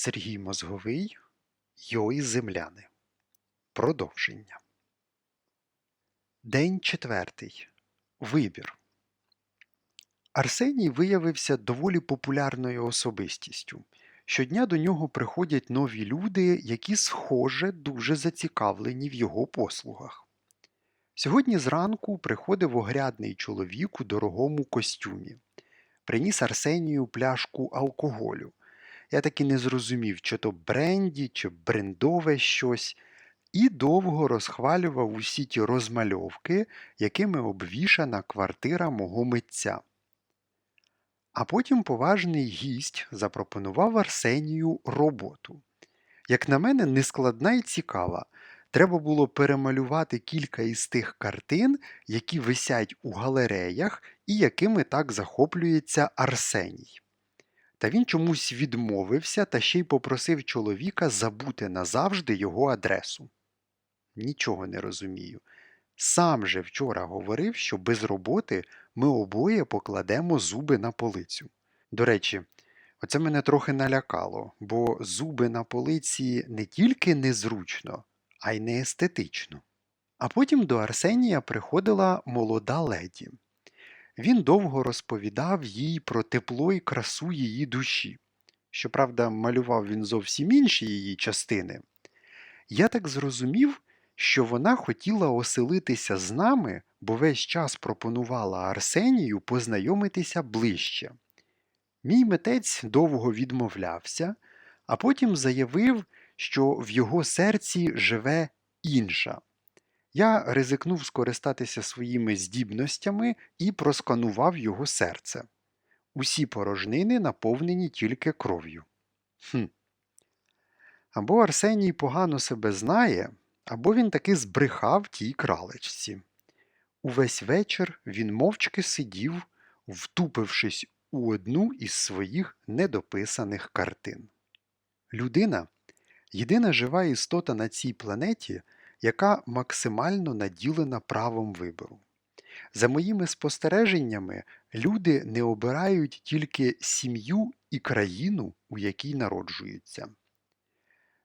Сергій Мозговий, Йої земляни. Продовження. День четвертий. Вибір. Арсеній виявився доволі популярною особистістю. Щодня до нього приходять нові люди, які, схоже, дуже зацікавлені в його послугах. Сьогодні зранку приходив огрядний чоловік у дорогому костюмі. Приніс Арсенію пляшку алкоголю. Я таки не зрозумів, чи то бренді, чи брендове щось, і довго розхвалював усі ті розмальовки, якими обвішана квартира мого митця. А потім поважний гість запропонував Арсенію роботу. Як на мене, нескладна і цікава. Треба було перемалювати кілька із тих картин, які висять у галереях і якими так захоплюється Арсеній. Та він чомусь відмовився та ще й попросив чоловіка забути назавжди його адресу. Нічого не розумію. Сам же вчора говорив, що без роботи ми обоє покладемо зуби на полицю. До речі, оце мене трохи налякало, бо зуби на полиці не тільки незручно, а й не естетично. А потім до Арсенія приходила молода леді. Він довго розповідав їй про тепло і красу її душі. Щоправда, малював він зовсім інші її частини. Я так зрозумів, що вона хотіла оселитися з нами, бо весь час пропонувала Арсенію познайомитися ближче. Мій митець довго відмовлявся, а потім заявив, що в його серці живе інша. Я ризикнув скористатися своїми здібностями і просканував його серце. Усі порожнини наповнені тільки кров'ю. Хм. Або Арсеній погано себе знає, або він таки збрехав тій кралечці. Увесь вечір він мовчки сидів, втупившись у одну із своїх недописаних картин. Людина єдина жива істота на цій планеті, яка максимально наділена правом вибору. За моїми спостереженнями, люди не обирають тільки сім'ю і країну, у якій народжуються.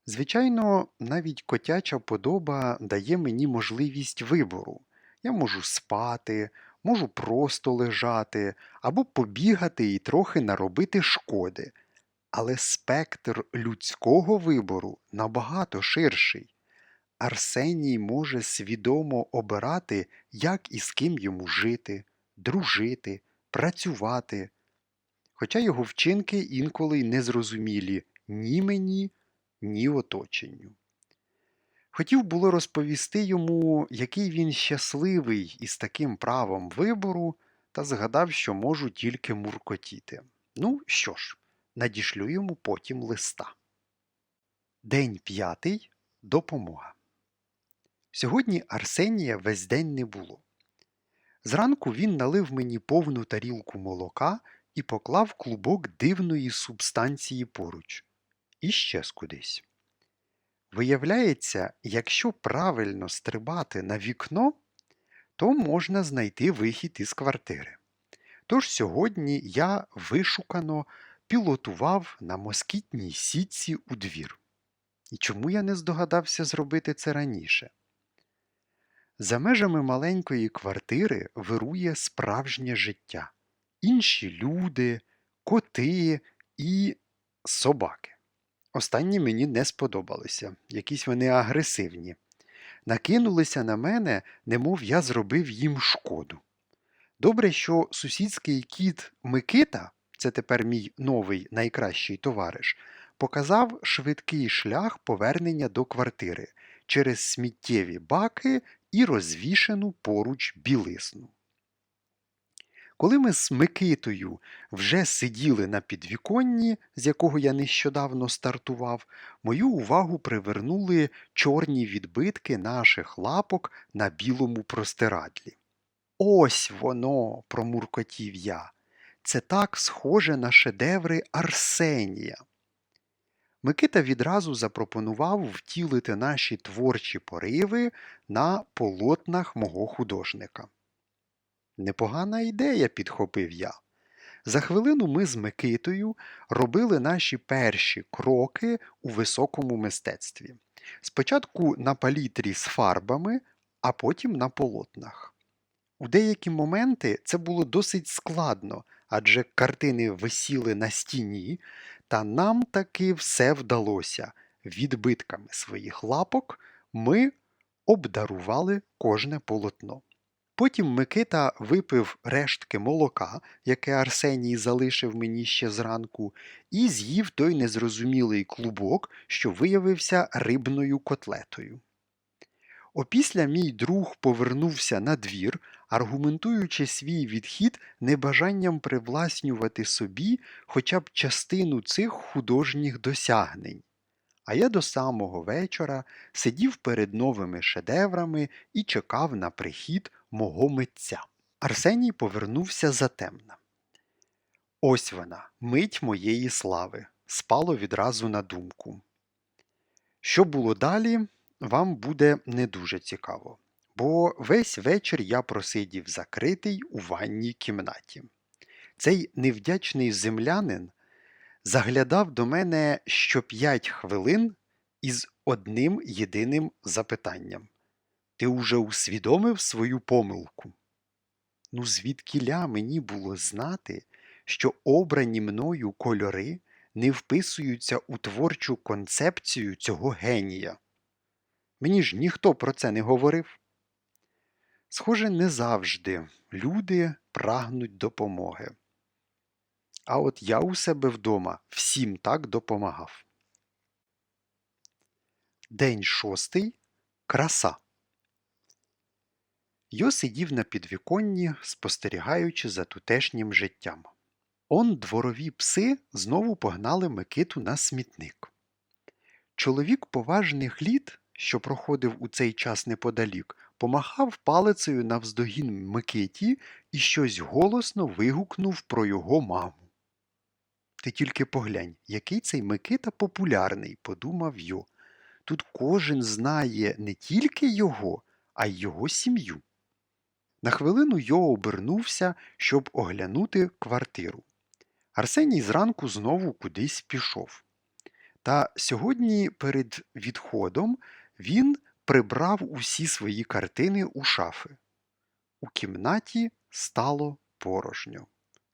Звичайно, навіть котяча подоба дає мені можливість вибору. Я можу спати, можу просто лежати, або побігати і трохи наробити шкоди. Але спектр людського вибору набагато ширший. Арсеній може свідомо обирати, як і з ким йому жити, дружити, працювати. Хоча його вчинки інколи й незрозумілі ні мені, ні оточенню. Хотів було розповісти йому, який він щасливий із таким правом вибору, та згадав, що можу тільки муркотіти. Ну що ж, надішлю йому потім листа. День п'ятий. Допомога. Сьогодні Арсенія весь день не було. Зранку він налив мені повну тарілку молока і поклав клубок дивної субстанції поруч. І щез кудись. Виявляється, якщо правильно стрибати на вікно, то можна знайти вихід із квартири. Тож сьогодні я вишукано пілотував на москітній сітці у двір. І чому я не здогадався зробити це раніше? За межами маленької квартири вирує справжнє життя. Інші люди, коти і собаки. Останні мені не сподобалися, якісь вони агресивні. Накинулися на мене, немов я зробив їм шкоду. Добре, що сусідський кіт Микита, це тепер мій новий найкращий товариш, показав швидкий шлях повернення до квартири через сміттєві баки і розвішену поруч білисну. Коли ми з Микитою вже сиділи на підвіконні, з якого я нещодавно стартував, мою увагу привернули чорні відбитки наших лапок на білому простирадлі. Ось воно, промуркотів я. Це так схоже на шедеври Арсенія. Микита відразу запропонував втілити наші творчі пориви на полотнах мого художника. Непогана ідея, підхопив я. За хвилину ми з Микитою робили наші перші кроки у високому мистецтві. Спочатку на палітрі з фарбами, а потім на полотнах. У деякі моменти це було досить складно, адже картини висіли на стіні, та нам таки все вдалося. Відбитками своїх лапок ми обдарували кожне полотно. Потім Микита випив рештки молока, яке Арсеній залишив мені ще зранку, і з'їв той незрозумілий клубок, що виявився рибною котлетою. Опісля мій друг повернувся на двір, аргументуючи свій відхід небажанням привласнювати собі хоча б частину цих художніх досягнень. А я до самого вечора сидів перед новими шедеврами і чекав на прихід мого митця. Арсеній повернувся затемна. Ось вона, мить моєї слави, спало відразу на думку. Що було далі, вам буде не дуже цікаво, бо весь вечір я просидів закритий у ванній кімнаті. Цей невдячний землянин заглядав до мене що п'ять хвилин із одним єдиним запитанням. Ти уже усвідомив свою помилку? Ну, звідкіля мені було знати, що обрані мною кольори не вписуються у творчу концепцію цього генія. Мені ж ніхто про це не говорив. Схоже, не завжди люди прагнуть допомоги. А от я у себе вдома всім так допомагав. День шостий. Краса. Йо сидів на підвіконні, спостерігаючи за тутешнім життям. Он дворові пси знову погнали Микиту на смітник. Чоловік поважних літ, що проходив у цей час неподалік, помахав палицею навздогін Микиті і щось голосно вигукнув про його маму. Ти тільки поглянь, який цей Микита популярний, подумав Йо. Тут кожен знає не тільки його, а й його сім'ю. На хвилину Йо обернувся, щоб оглянути квартиру. Арсеній зранку знову кудись пішов. Та сьогодні перед відходом він прибрав усі свої картини у шафи. У кімнаті стало порожньо.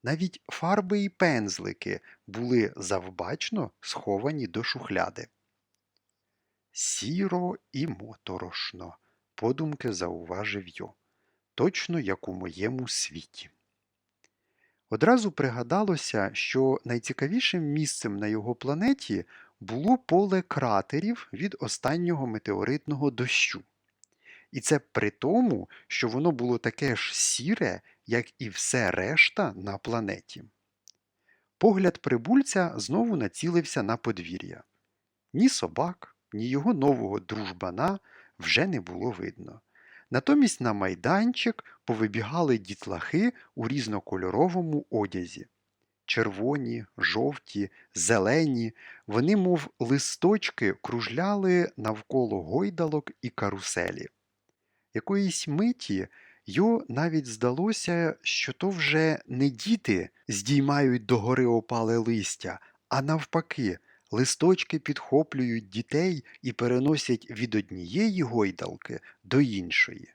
Навіть фарби і пензлики були завбачно сховані до шухляди. Сіро і моторошно, подумки зауважив Йо, точно як у моєму світі. Одразу пригадалося, що найцікавішим місцем на його планеті було поле кратерів від останнього метеоритного дощу. І це при тому, що воно було таке ж сіре, як і все решта на планеті. Погляд прибульця знову націлився на подвір'я. Ні собак, ні його нового дружбана вже не було видно. Натомість на майданчик повибігали дітлахи у різнокольоровому одязі. Червоні, жовті, зелені, вони, мов листочки, кружляли навколо гойдалок і каруселі. Якоїсь миті Йо навіть здалося, що то вже не діти здіймають догори опале листя, а навпаки, листочки підхоплюють дітей і переносять від однієї гойдалки до іншої.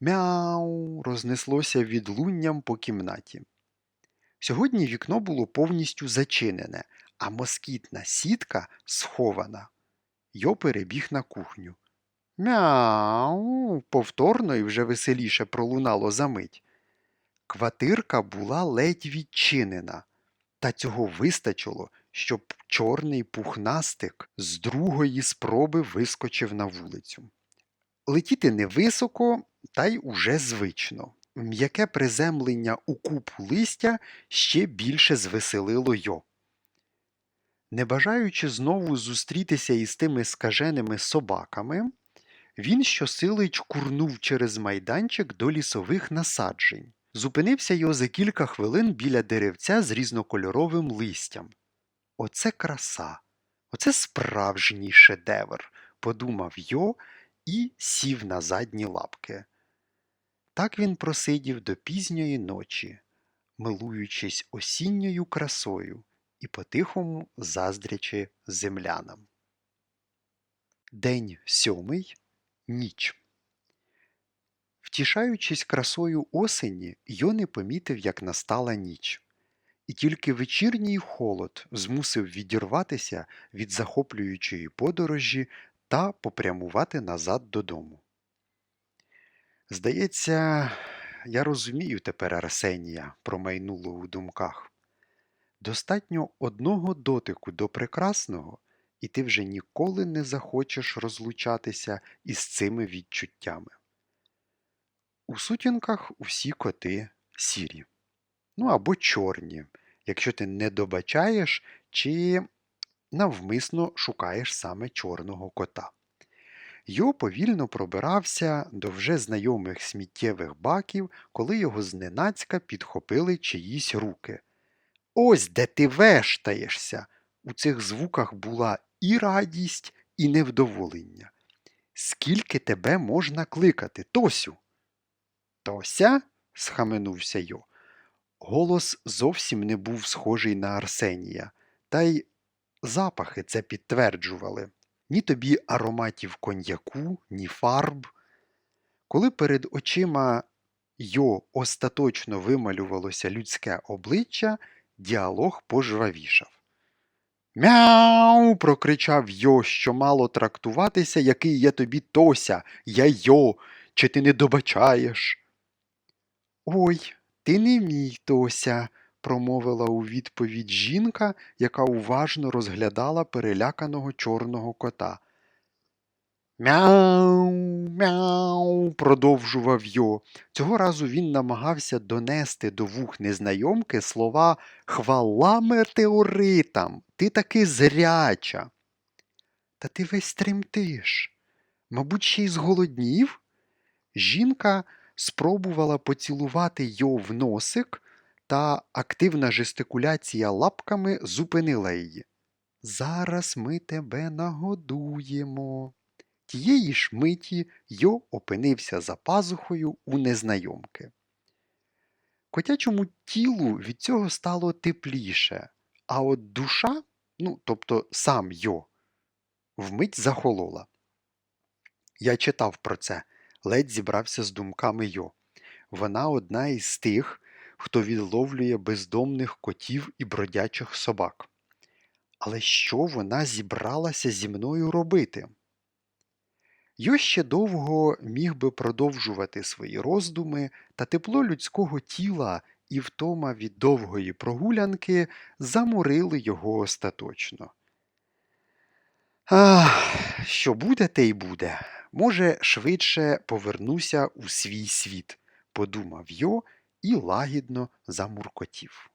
Мяу. рознеслося відлунням по кімнаті. Сьогодні вікно було повністю зачинене, а москітна сітка схована. Йо перебіг на кухню. Мяу. повторно і вже веселіше пролунало за мить. Квартирка була ледь відчинена, та цього вистачило, щоб чорний пухнастик з другої спроби вискочив на вулицю. Летіти невисоко, та й уже звично. М'яке приземлення у купу листя ще більше звеселило йо. Не бажаючи знову зустрітися із тими скаженими собаками, він щосили чкурнув через майданчик до лісових насаджень. Зупинився його за кілька хвилин біля деревця з різнокольоровим листям. Оце краса, оце справжній шедевр, подумав Йо і сів на задні лапки. Так він просидів до пізньої ночі, милуючись осінньою красою і по-тихому заздрячи землянам. День сьомий. Ніч. Втішаючись красою осені, Йо не помітив, як настала ніч. І тільки вечірній холод змусив відірватися від захоплюючої подорожі та попрямувати назад додому. Здається, я розумію тепер Арсенія, промайнуло у думках. Достатньо одного дотику до прекрасного, і ти вже ніколи не захочеш розлучатися із цими відчуттями. У сутінках усі коти сірі, ну або чорні, якщо ти не добачаєш чи навмисно шукаєш саме чорного кота. Йо повільно пробирався до вже знайомих сміттєвих баків, коли його зненацька підхопили чиїсь руки. Ось де ти вештаєшся. У цих звуках була і радість, і невдоволення. Скільки тебе можна кликати, Тосю? Тося? схаменувся Йо. Голос зовсім не був схожий на Арсенія, та й запахи це підтверджували. Ні тобі ароматів коньяку, ні фарб. Коли перед очима Йо остаточно вималювалося людське обличчя, діалог пожвавішав. Мяу. прокричав Йо, що мало трактуватися, який я тобі Тося, я Йо, чи ти не добачаєш? Ой, ти не мій Тося, промовила у відповідь жінка, яка уважно розглядала переляканого чорного кота. Мяу, мяу, продовжував Йо. Цього разу він намагався донести до вух незнайомки слова Хвала метеоритам, ти таки зряча. Та ти весь тремтиш. Мабуть, ще й зголоднів? Жінка спробувала поцілувати Йо в носик, та активна жестикуляція лапками зупинила її. Зараз ми тебе нагодуємо. Тієї ж миті Йо опинився за пазухою у незнайомки. Котячому тілу від цього стало тепліше, а от душа, ну, тобто сам Йо, вмить захолола. Я читав про це, ледь зібрався з думками Йо. Вона одна із тих, хто відловлює бездомних котів і бродячих собак. Але що вона зібралася зі мною робити? Йо ще довго міг би продовжувати свої роздуми, та тепло людського тіла і втома від довгої прогулянки заморили його остаточно. Ах, що буде, те й буде. Може, швидше повернуся у свій світ, подумав Йо і лагідно замуркотів.